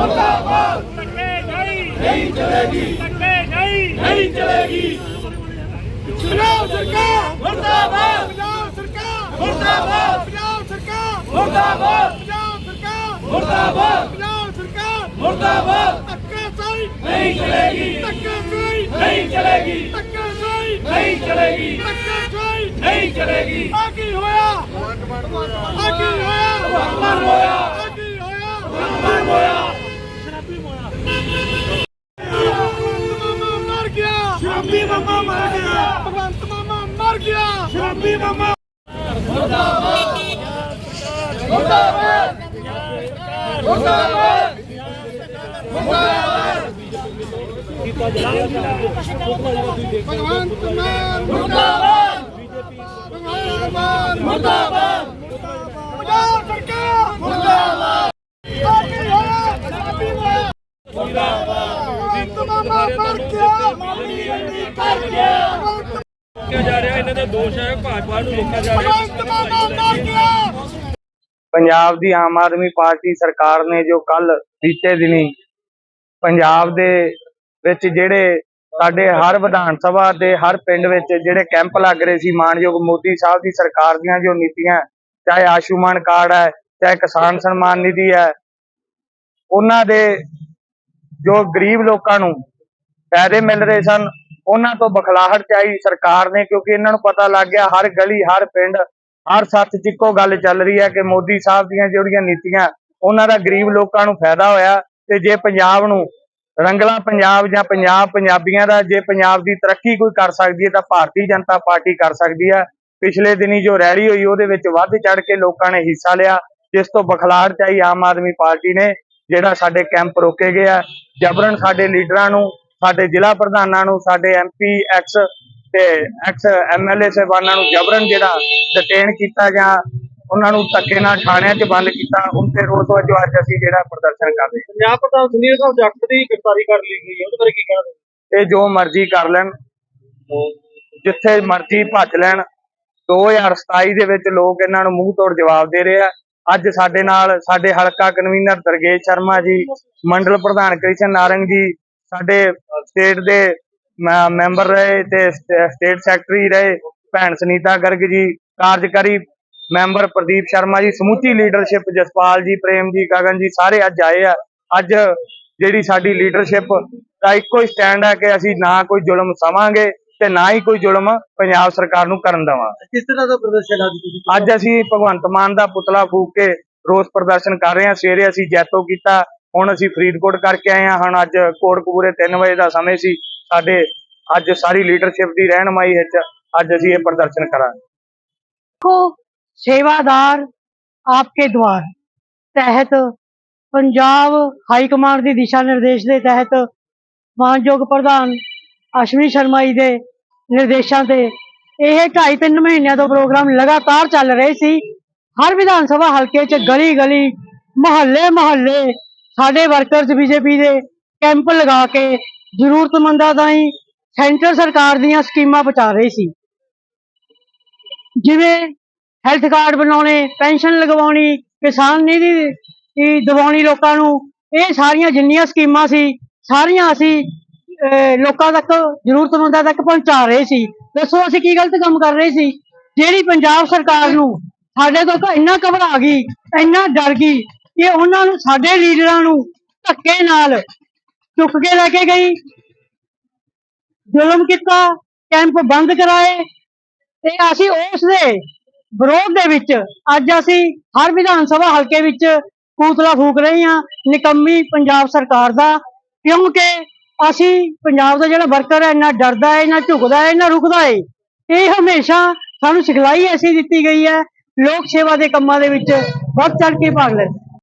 ਮੁਰਦਾਬਾਦ। ਧੱਕੇ ਨਹੀਂ ਨਹੀਂ ਚਲੇਗੀ। ਧੱਕੇ ਨਹੀਂ ਨਹੀਂ ਚਲੇਗੀ। ਪੰਜਾਬ ਸਰਕਾਰ ਮੁਰਦਾਬਾਦ। ਪੰਜਾਬ ਸਰਕਾਰ। ਮੁਰਦਾਬਾਦ। ਪੰਜਾਬ ਸਰਕਾਰ। ਮੁਰਦਾਬਾਦ। ਪੰਜਾਬ ਸਰਕਾਰ। ਮੁਰਦਾਬਾਦ। ਪੰਜਾਬ ਸਰਕਾਰ। ਮੁਰਦਾਬਾਦ। ਧੱਕੇ ਸਹੀ। ਨਹੀਂ ਚਲੇਗੀ। ਧੱਕੇ ਸਹੀ। ਨਹੀਂ ਚਲੇਗੀ। ਧੱਕੇ ਸਹੀ। ਨਹੀਂ ਚਲੇਗੀ। ਧੱਕੇ ਸਹੀ। ਨਹੀਂ ਚਲੇਗੀ। ਆ ਕੀ ਹੋਇਆ? ਆ ਕੀ ਹੋਇਆ? ਆ ਕੀ ਹੋਇਆ? ਹੋਇਆ ਸ਼ਰਾਬੀ ਹੋਇਆ। ਮਰ ਗਿਆ ਸ਼ਰਾਬੀ ਮਾਮਾ ਮਰ ਗਿਆ ਭਗਵੰਤ ਮਾਮਾ ਮਰ ਗਿਆ ਸ਼ਰਾਬੀ ਮਾਮਾ ਮੁਰਦਾਬਾਦ ਮੁਰਦਾਬਾਦ ਭਗਵੰਤ ਮਾਨ ਮੁਰਦਾਬਾਦ ਭਗਵੰਤ ਮਾਨ ਮੁਰਦਾਬਾਦ ਪੰਜਾਬ ਸਰਕਾਰ ਮੁਰਦਾਬਾਦ ਆ ਕੀ ਹੋਇਆ ਸ਼ਰਾਬੀ ਹੋਇਆ ਭਗਵੰਤ ਮਾਮਾ ਮਰ ਗਿਆ ਮਾਮੀ ਰੰਡੀ ਕਰ ਗਿਆ ਭਗਵੰਤ ਕਿਹਾ ਜਾ ਰਿਹਾ ਇਹਨਾਂ ਦਾ ਦੋਸ਼ ਹੈ ਭਾਜਪਾ ਨੂੰ ਰੋਕਿਆ ਜਾ ਰਿਹਾ ਪੰਜਾਬ ਦੀ ਆਮ ਆਦਮੀ ਪਾਰਟੀ ਸਰਕਾਰ ਨੇ ਜੋ ਕੱਲ ਬੀਤੇ ਦਿਨੀ ਪੰਜਾਬ ਦੇ ਵਿੱਚ ਜਿਹੜੇ ਸਾਡੇ ਹਰ ਵਿਧਾਨ ਸਭਾ ਤੇ ਹਰ ਪਿੰਡ ਵਿੱਚ ਜਿਹੜੇ ਕੈਂਪ ਲੱਗ ਰਹੇ ਸੀ, ਮਾਨਯੋਗ ਮੋਦੀ ਸਾਹਿਬ ਦੀ ਸਰਕਾਰ ਦੀਆਂ ਜੋ ਨੀਤੀਆਂ, ਚਾਹੇ ਆਯੁਸ਼ਮਾਨ ਕਾਰਡ ਹੈ, ਚਾਹੇ ਕਿਸਾਨ ਸਨਮਾਨ ਨਿਧੀ ਹੈ, ਉਹਨਾਂ ਦੇ ਜੋ ਗਰੀਬ ਲੋਕਾਂ ਨੂੰ ਫਾਇਦੇ ਮਿਲ ਰਹੇ ਸਨ ਉਹਨਾਂ ਤੋਂ ਬਖਲਾਹਟ ਚਾਹੀ ਸਰਕਾਰ ਨੇ, ਕਿਉਂਕਿ ਇਹਨਾਂ ਨੂੰ ਪਤਾ ਲੱਗ ਗਿਆ ਹਰ ਗਲੀ, ਹਰ ਪਿੰਡ, ਹਰ ਸੱਥ 'ਚ ਇੱਕੋ ਗੱਲ ਚੱਲ ਰਹੀ ਹੈ ਕਿ ਮੋਦੀ ਸਾਹਿਬ ਦੀਆਂ ਜਿਹੜੀਆਂ ਨੀਤੀਆਂ, ਉਹਨਾਂ ਦਾ ਗਰੀਬ ਲੋਕਾਂ ਨੂੰ ਫਾਇਦਾ ਹੋਇਆ ਤੇ ਜੇ ਪੰਜਾਬ ਨੂੰ ਰੰਗਲਾ ਪੰਜਾਬ ਜਾਂ ਪੰਜਾਬ ਪੰਜਾਬੀਆਂ ਦਾ, ਜੇ ਪੰਜਾਬ ਦੀ ਤਰੱਕੀ ਕੋਈ ਕਰ ਸਕਦੀ ਹੈ ਤਾਂ ਭਾਰਤੀ ਜਨਤਾ ਪਾਰਟੀ ਕਰ ਸਕਦੀ ਹੈ। ਪਿਛਲੇ ਦਿਨੀ ਜੋ ਰੈਲੀ ਹੋਈ, ਉਹਦੇ ਵਿੱਚ ਵੱਧ ਚੜ ਕੇ ਲੋਕਾਂ ਨੇ ਹਿੱਸਾ ਲਿਆ, ਜਿਸ ਤੋਂ ਬਖਲਾੜ ਚਾਹੀ ਆਮ ਆਦਮੀ ਪਾਰਟੀ ਨੇ, ਜਿਹੜਾ ਸਾਡੇ ਕੈਂਪ ਰੋਕੇ ਗਿਆ ਜਬਰਨ ਸਾਡੇ ਲੀਡਰਾਂ ਨੂੰ ਸਾਡੇ ਜ਼ਿਲ੍ਹਾ ਪ੍ਰਧਾਨਾਂ ਨੂੰ ਸਾਡੇ ਐਮਪੀ ਐਕਸ ਤੇ ਐਕਸ ਐਮਐਲਏ ਸਾਹਿਬਾਨਾਂ ਨੂੰ ਜਬਰਨ ਜਿਹੜਾ ਡਿਟੇਨ ਕੀਤਾ ਜਾਂ ਉਹਨਾਂ ਨੂੰ ਧੱਕੇ ਨਾਲ ਥਾਣਿਆਂ 'ਚ ਬੰਦ ਕੀਤਾ ਉਹਨਾਂ ਤੇ ਰੋਸ ਵਜੋਂ ਅੱਜ ਅਸੀਂ ਜਿਹੜਾ ਪ੍ਰਦਰਸ਼ਨ ਕਰ ਰਹੇ ਪੰਜਾਬ ਪ੍ਰਧਾਨ ਸੁਨੀਲ ਸਾਹਿਬ ਜੱਟ ਦੀ ਗ੍ਰਿਫਤਾਰੀ ਕਰ ਲਈ ਗਈ ਉਹਦੇ ਬਾਰੇ ਕੀ ਕਹਿਣਾ ਇਹ ਜੋ ਮਰਜ਼ੀ ਕਰ ਲੈਣ ਜਿੱਥੇ ਮਰਜ਼ੀ ਭੱਜ ਲੈਣ। 2027 ਦੇ ਵਿੱਚ ਲੋਕ ਇਹਨਾਂ ਨੂੰ ਮੂੰਹ ਤੋੜ ਜਵਾਬ ਦੇ ਰਹੇ ਆ। ਅੱਜ ਸਾਡੇ ਨਾਲ ਸਾਡੇ ਹਲਕਾ ਕਨਵੀਨਰ ਦਰਗੇਸ਼ ਸ਼ਰਮਾ ਜੀ ਮੰਡਲ ਪ੍ਰਧਾਨ ਕ੍ਰਿਸ਼ਨ ਨਾਰੰਗ ਜੀ ਸਾਡੇ ਸਟੇਟ ਦੇ ਮੈਂਬਰ ਰਹੇ ਤੇ ਸਟ- ਸਟੇਟ ਸੈਕਟਰੀ ਰਹੇ ਭੈਣ ਸੁਨੀਤਾ ਗਰਗ ਜੀ ਕਾਰਜਕਾਰੀ ਮੈਂਬਰ ਪ੍ਰਦੀਪ ਸ਼ਰਮਾ ਜੀ ਸਮੁੱਚੀ ਲੀਡਰਸ਼ਿਪ ਜਸਪਾਲ ਜੀ ਪ੍ਰੇਮ ਜੀ ਗਗਨ ਜੀ ਸਾਰੇ ਅੱਜ ਆਏ ਆ। ਅੱਜ ਜਿਹੜੀ ਸਾਡੀ ਲੀਡਰਸ਼ਿਪ ਦਾ ਇੱਕੋ ਹੀ ਸਟੈਂਡ ਹੈ ਕਿ ਅਸੀਂ ਨਾ ਕੋਈ ਜ਼ੁਲਮ ਸਮਾਂਗੇ ਤੇ ਨਾ ਹੀ ਕੋਈ ਜ਼ੁਲਮ ਪੰਜਾਬ ਸਰਕਾਰ ਨੂੰ ਕਰਨ ਦੇਵਾਂਗੇ। ਕਿਸ ਤਰ੍ਹਾਂ ਦਾ ਪ੍ਰਦਰਸ਼ਨ ਅੱਜ ਤੁਸੀਂ ਅੱਜ ਅਸੀਂ ਭਗਵੰਤ ਮਾਨ ਦਾ ਪੁਤਲਾ ਫੂਕ ਕੇ ਰੋਸ ਪ੍ਰਦਰਸ਼ਨ ਕਰ ਰਹੇ ਹਾਂ। ਸਵੇਰੇ ਅਸੀਂ ਜੈਤੋ ਕੀਤਾ ਹੁਣ ਅਸੀਂ ਫਰੀਦਕੋਟ ਕਰਕੇ ਆਏ ਹਾਂ। ਹੁਣ ਅੱਜ ਕੋਟਕਪੂਰੇ 3 ਵਜੇ ਦਾ ਸਮੇਂ ਸੀ। ਸਾਡੇ ਅੱਜ ਸਾਰੀ ਲੀਡਰਸ਼ਿਪ ਦੀ ਰਹਿਨਮਾਈ ਵਿੱਚ ਅੱਜ ਅਸੀਂ ਇਹ ਪ੍ਰਦਰਸ਼ਨ ਕਰਾਂਗੇ। ਕੋ ਸੇਵਾਦਾਰ ਆਪਕੇ ਦਵਾਰ ਤਹਿਤ ਪੰਜਾਬ ਹਾਈ ਕਮਾਂਡ ਦੀ ਦਿਸ਼ਾ ਨਿਰਦੇਸ਼ ਦੇ ਤਹਿਤ ਮਾਨਯੋਗ ਪ੍ਰਧਾਨ ਅਸ਼ਵਨੀ ਸ਼ਰਮਾ ਜੀ ਦੇ ਨਿਰਦੇਸ਼ਾਂ ਤੇ ਇਹ 2.5-3 ਮਹੀਨਿਆਂ ਤੋਂ ਪ੍ਰੋਗਰਾਮ ਲਗਾਤਾਰ ਚੱਲ ਰਹੇ ਸੀ। ਹਰ ਵਿਧਾਨ ਸਭਾ ਹਲਕੇ 'ਚ ਗਲੀ ਗਲੀ ਮਹੱਲੇ ਮਹੱਲੇ ਸਾਡੇ ਵਰਕਰਸ ਬੀਜੇਪੀ ਦੇ ਕੈਂਪ ਲਗਾ ਕੇ ਜ਼ਰੂਰਤਮੰਦਾਂ ਤਾਈਂ ਸੈਂਟਰ ਸਰਕਾਰ ਦੀਆਂ ਸਕੀਮਾਂ ਪਹੁੰਚਾ ਰਹੀ ਸੀ। ਜਿਵੇਂ ਹੈਲਥ ਕਾਰਡ ਬਣਾਉਣੇ ਪੈਨਸ਼ਨ ਲਗਵਾਉਣੀ ਕਿਸਾਨ ਨਿਧੀ ਦੀ ਦਿਵਾਉਣੀ ਲੋਕਾਂ ਨੂੰ ਇਹ ਸਾਰੀਆਂ ਜਿੰਨੀਆਂ ਸਕੀਮਾਂ ਸੀ ਸਾਰੀਆਂ ਅਸੀਂ ਅਹ, ਲੋਕਾਂ ਤੱਕ ਜ਼ਰੂਰਤਮੰਦਾਂ ਤੱਕ ਪਹੁੰਚਾ ਰਹੇ ਸੀ। ਦੱਸੋ ਅਸੀਂ ਕੀ ਗਲਤ ਕੰਮ ਕਰ ਰਹੇ ਸੀ? ਜਿਹੜੀ ਪੰਜਾਬ ਸਰਕਾਰ ਨੂੰ ਸਾਡੇ ਤੋਂ ਇੰਨਾ ਘਬਰਾ ਗਈ ਇੰਨਾ ਡਰ ਗਈ ਕਿ ਉਹਨਾਂ ਨੂੰ, ਸਾਡੇ ਲੀਡਰਾਂ ਨੂੰ ਧੱਕੇ ਨਾਲ ਚੁੱਕ ਕੇ ਲੈ ਕੇ ਗਈ। ਜ਼ੁਲਮ ਕੀਤਾ, ਕੈਂਪ ਬੰਦ ਕਰਾਏ ਤੇ ਅਸੀਂ ਉਸ ਦੇ ਵਿਰੋਧ ਦੇ ਵਿੱਚ ਅੱਜ ਅਸੀਂ ਹਰ ਵਿਧਾਨ ਸਭਾ ਹਲਕੇ ਵਿੱਚ ਪੂਤਲਾ ਫੂਕ ਰਹੇ ਹਾਂ, ਨਿਕੰਮੀ ਪੰਜਾਬ ਸਰਕਾਰ ਦਾ, ਕਿਉਂਕਿ ਅਸੀਂ ਪੰਜਾਬ ਦਾ ਜਿਹੜਾ ਵਰਕਰ ਹੈ, ਇੰਨਾ ਡਰਦਾ ਹੈ, ਇੰਨਾ ਝੁਕਦਾ ਹੈ, ਇੰਨਾ ਰੁਕਦਾ ਹੈ, ਇਹ ਹਮੇਸ਼ਾ ਸਾਨੂੰ ਸਿਖਲਾਈ ਐਸੀ ਦਿੱਤੀ ਗਈ ਹੈ, ਲੋਕ ਸੇਵਾ ਦੇ ਕੰਮਾਂ ਦੇ ਵਿੱਚ ਵੱਧ ਚੜ ਕੇ ਭਾਗ ਲੈਂਦੇ